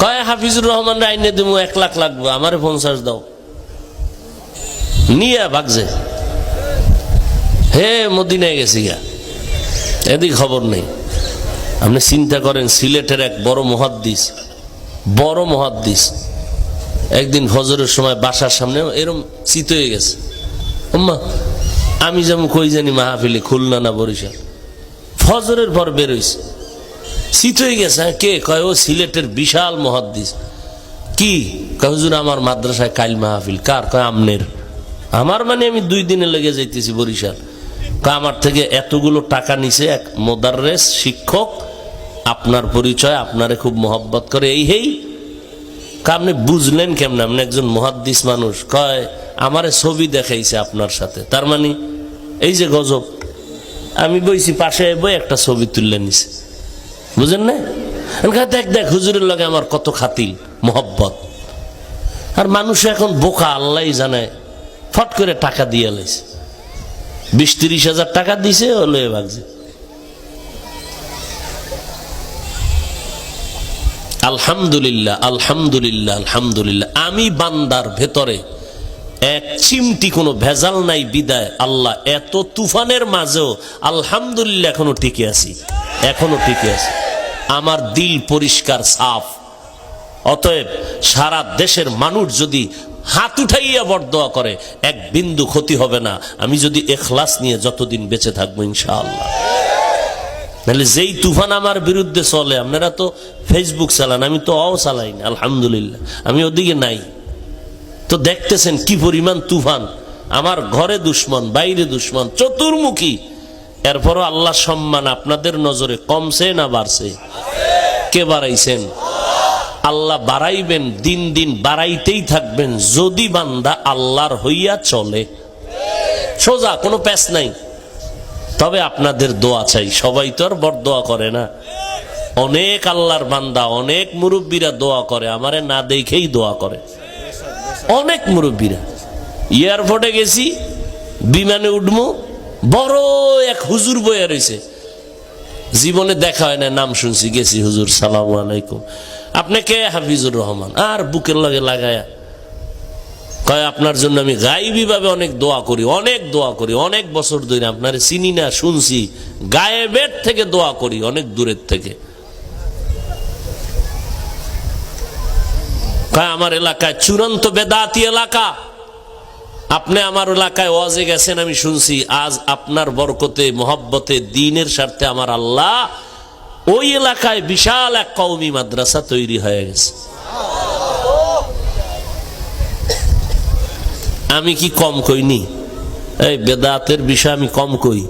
কয়, হাফিজুর রহমান আইনে দেবো এক লাখ লাগবে, আমারে পঞ্চাশ দাও। নিয়ে ভাগছে হে, মদিনায় গেছি গা। এদিক খবর নেই। আপনি চিন্তা করেন, সিলেটের এক বড় মহাদ্দিস বড় মহাদ্দিস, একদিন ফজরের সময় বাসার সামনে এরম চিত হয়ে গেছে। আম্মা আমি যেমন কই জানি মাহফিলে খুলনা না বরিশাল। ফজরের পর বেরোইছে চিত হয়ে গেছে হ্যাঁ, কে কয়? ও সিলেটের বিশাল মহাদ্দিস। কি? হুজুর আমার মাদ্রাসায় কাইল মাহফিল। কার? কয় আমনের। আমার মানে আমি দুই দিনে লেগে যাইতেছি বরিশাল। আমার থেকে এতগুলো টাকা নিছে এক মোদাররেস শিক্ষক। আপনার পরিচয় আপনারে খুব মহব্বত করে। এই হেই। আপনি বুঝলেন কেমন? আপনি একজন মহাদ্দিস মানুষ। কয় আমারে ছবি দেখাইছে আপনার সাথে। তার মানে এই যে গজব। আমি বইছি পাশে বই একটা ছবি তুললে নিছে। বুঝেন না দেখ দেখ, হুজুরের লগে আমার কত খাতিল, মোহব্বত। আর মানুষ এখন বোকা আল্লাহ জানে। ফট করে টাকা দিয়ে লাইছে বিশ তিরিশ হাজার টাকা দিছে এ ভাগছে। আলহামদুলিল্লাহ আলহামদুলিল্লাহ আলহামদুলিল্লাহ। আমি বান্দার ভেতরে এক চিমটি কোনো ভেজাল নাই বিদায়। আল্লাহ এত তুফানের মাঝেও আলহামদুলিল্লাহ এখনও টিকে আছি। এখনও টিকে আছি। আমার দিল পরিষ্কার সাফ। অতএব সারা দেশের মানুষ যদি হাত উঠাইয়া বরদোয়া করে, এক বিন্দু ক্ষতি হবে না। আমি যদি এখলাস নিয়ে যতদিন বেঁচে থাকব, ইনশাআল্লাহ। নাহলে যেই তুফান আমার বিরুদ্ধে চলে, আপনারা তো ফেসবুক চালান, আমি তো অও চালাই না আলহামদুলিল্লাহ। আমি ওদিকে নাই। তো দেখতেছেন কি পরিমাণ তুফান। আমার ঘরে দুশ্মন, বাইরে দুশ্মন, চতুর্মুখী। এরপরও আল্লাহ সম্মান আপনাদের নজরে কমছে না বাড়ছে? কে বাড়াইছেন? আল্লাহ বাড়াইবেন, দিন দিন বাড়াইতেই থাকবেন, যদি বান্দা আল্লাহর হইয়া চলে। সোজা, কোনো প্যাস নাই। তবে আপনাদের দোয়া চাই, সবাই তো আর বড় দোয়া করে না। অনেক আল্লাহর বান্দা, অনেক মুরব্বীরা দোয়া করে, আমারে না দেখেই দোয়া করে। অনেক মুরব্বীরা। এয়ারপোর্টে গেছি, বিমানে উঠবো বড় এক হুজুর বইয়া রয়েছে জীবনে দেখা হয় না, নাম শুনছি, গেছি হুজুর, সালাম আলাইকুম। আপনি কে? হাফিজুর রহমান। আর বুকের লগে লাগায়া। কয়, আপনার জন্য আমি গাইবি ভাবে অনেক দোয়া করি, অনেক দোয়া করি, অনেক বছর ধরে আপনার চিনি না, শুনছি। গায়েবের থেকে দোয়া করি, অনেক দূরের থেকে। কয়, আমার এলাকায় চূড়ান্ত বেদাতি এলাকা। আপনি আমার এলাকায় ওয়াজে গেছেন, আমি শুনছি, আজ আপনার বরকতে, মোহব্বতে, দিনের স্বার্থে আমার আল্লাহ ওই এলাকায় বিশাল এক কওমি মাদ্রাসা তৈরি হয়ে গেছে। আমি কি কম কইনি? এই বেদাতের বিষয় আমি কম কই।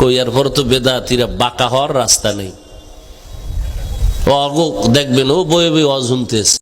কইয়ার পর তো বেদাতিরা বাঁকা হওয়ার রাস্তা নেই। আগো দেখবেন, ও বয়ে বয়ে অজুনতেছে